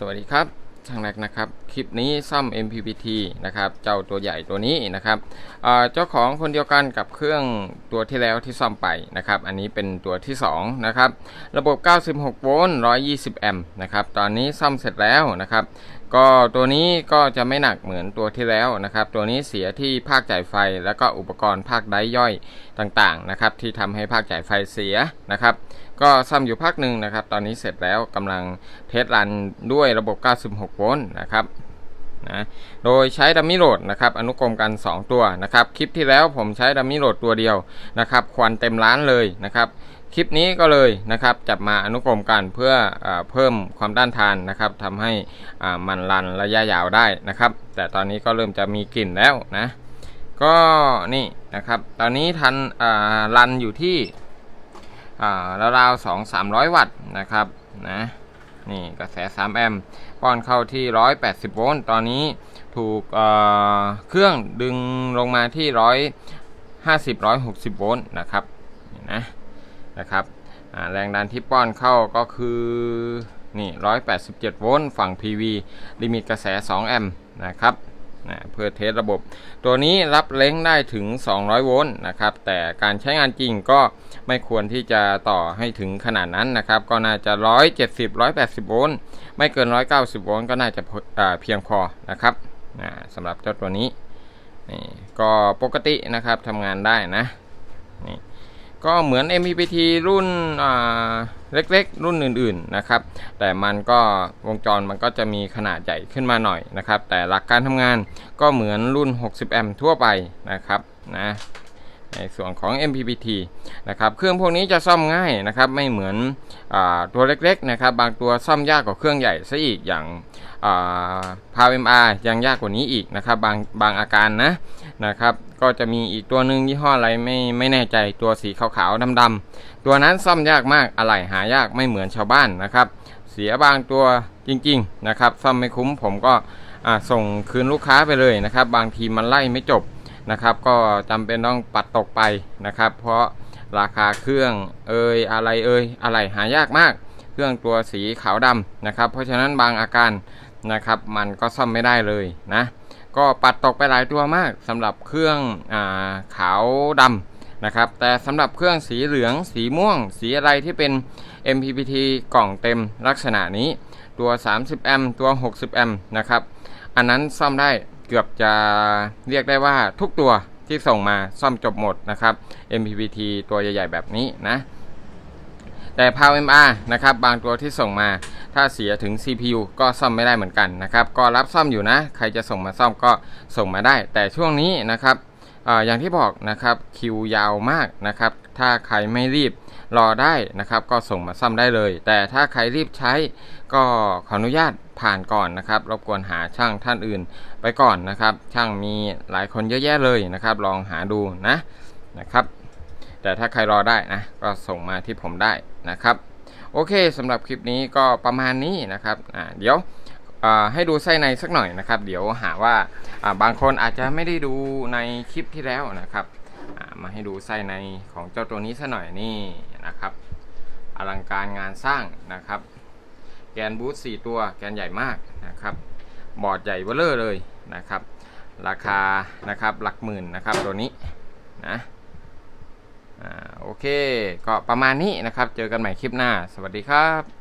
สวัสดีครับช่างแรกนะครับคลิปนี้ซ่อม MPPT นะครับเจ้าตัวใหญ่ตัวนี้นะครับเอ่อเจ้าของคนเดียวกันกับเครื่องตัวที่แล้วที่ซ่อมไปนะครับอันนี้เป็นตัวที่2นะครับระบบ 96 โวลต์ 120 แอมป์นะครับตอนนี้ซ่อมเสร็จแล้วนะครับ ก็ตัวนี้ก็จะไม่หนักเหมือนตัวที่แล้วนะครับ ตัวนี้เสียที่ภาคจ่ายไฟ แล้วก็อุปกรณ์ภาคไดย่อยต่างๆนะครับ ที่ทำให้ภาคจ่ายไฟเสียนะครับ ก็ซ่อมอยู่พักหนึ่งนะครับ ตอนนี้เสร็จแล้วกำลังเทสรันด้วยระบบ 96 โวลต์นะครับ นะโดยใช้ดัมมี่โหลดนะครับอนุกรมกัน 2 ตัวนะครับคลิปที่แล้วผมใช้ดัมมี่โหลดตัวเดียวนะครับควันเต็มร้านเลยนะครับคลิปนี้ก็เลยนะครับจับมาอนุกรมกันเพื่ออเพิ่มความต้านทานนะครับทำให้มันรันระยะยาวได้นะครับ แต่ตอนนี้ก็เริ่มจะมีกลิ่นแล้วนะก็นี่นะครับตอนนี้ทันอ่ารันอยู่ที่ราวๆสองสามร้อยวัตต์นะครับนะ นี่กระแส 3 แอมป์ป้อนเข้าที่ 180 โวลต์ตอนนี้ถูกเเครื่องดึงลงมาที่ 150 160 โวลต์นะครับนี่นะนะครับแรงดันที่ป้อนเข้าก็คือนี่187 โวลต์ฝั่ง PV ลิมิตกระแส 2 แอมป์นะครับ นะเพื่อเทสระบบ ตัวนี้รับเล้งได้ถึง 200 โวลต์นะครับ แต่การใช้งานจริงก็ไม่ควรที่จะต่อให้ถึงขนาดนั้นนะครับ ก็น่าจะ 170 180 โวลต์ ไม่เกิน 190 โวลต์ก็น่าจะพออ่าเพียงพอนะครับนะสำหรับเจ้าตัวนี้นี่ก็ปกตินะครับทำงานได้นะ ก็เหมือน MPPT รุ่นเล็กๆ รุ่นอื่นๆนะครับ แต่มันก็วงจรมันก็จะมีขนาดใหญ่ขึ้นมาหน่อยนะครับ แต่หลักการทำงานก็เหมือนรุ่น 60 แอมป์ทั่วไปนะครับนะ ในส่วนของ MPPT นะครับเครื่องพวกนี้จะซ่อมง่ายนะครับไม่เหมือนอตัวเล็กๆนะครับบางตัวซ่อมยากกว่าเครื่องใหญ่ซะอีกอย่างพาวเอ็มอาร์ยังยากกว่านี้อีกนะครับบางบางอาการนะนะครับก็จะมีอีกตัวหนึ่งยี่ห้ออะไรไม่ไม่แน่ใจตัวสีขาวๆดำๆตัวนั้นซ่อมยากมากอะไหล่หายากไม่เหมือนชาวบ้านนะครับเสียบางตัวจริงๆนะครับซ่อมไม่คุ้มผมก็ส่งคืนลูกค้าไปเลยนะครับบางทีมันไล่ไม่จบ นะครับ ก็จำเป็นต้องปัดตกไปนะครับ เพราะราคาเครื่องเอ่ยอะไรเอ่ยอะไรหายากมาก เครื่องตัวสีขาวดำนะครับ เพราะฉะนั้นบางอาการนะครับมันก็ซ่อมไม่ได้เลยนะก็ปัดตกไปหลายตัวมากสำหรับเครื่องอาขาวดำนะครับ แต่สำหรับเครื่องสีเหลือง สีม่วง สีอะไรที่เป็น MPPT กล่องเต็มลักษณะนี้ ตัว 30 แอมป์ตัว 60 แอมป์นะครับ อันนั้นซ่อมได้ เกือบจะเรียกได้ว่าทุกตัวที่ส่งมาซ่อมจบหมดนะครับ MPPT ตัวใหญ่ๆแบบนี้นะ แต่ Power MR นะครับ บางตัวที่ส่งมา ถ้าเสียถึง CPU ก็ซ่อมไม่ได้เหมือนกันนะครับ ก็รับซ่อมอยู่นะ ใครจะส่งมาซ่อมก็ส่งมาได้ แต่ช่วงนี้นะครับ อย่างที่บอกนะครับคิวยาวมากนะครับ ถ้าใครไม่รีบรอได้นะครับ ก็ส่งมาซ่อมได้เลย แต่ถ้าใครรีบใช้ก็ขออนุญาตผ่านก่อนนะครับรบกวนหาช่างท่านอื่นไปก่อนนะครับ ช่างมีหลายคนเยอะแยะเลยนะครับ ลองหาดูนะนะครับ แต่ถ้าใครรอได้นะก็ส่งมาที่ผมได้นะครับ โอเคสำหรับคลิปนี้ก็ประมาณนี้นะครับอ่าเดี๋ยว ให้ดูไส้ในสักหน่อยนะครับ เดี๋ยวหาว่าบางคนอาจจะไม่ได้ดูในคลิปที่แล้วนะครับ มาให้ดูไส้ในของเจ้าตัวนี้สักหน่อยนี่นะครับ อลังการงานสร้างนะครับ แกนบูท4ตัวแกนใหญ่มากนะครับ บอร์ดใหญ่เบ้อเร่อเลยนะครับ ราคานะครับหลักหมื่นนะครับตัวนี้นะอโอเค ก็ประมาณนี้นะครับ เจอกันใหม่คลิปหน้า สวัสดีครับ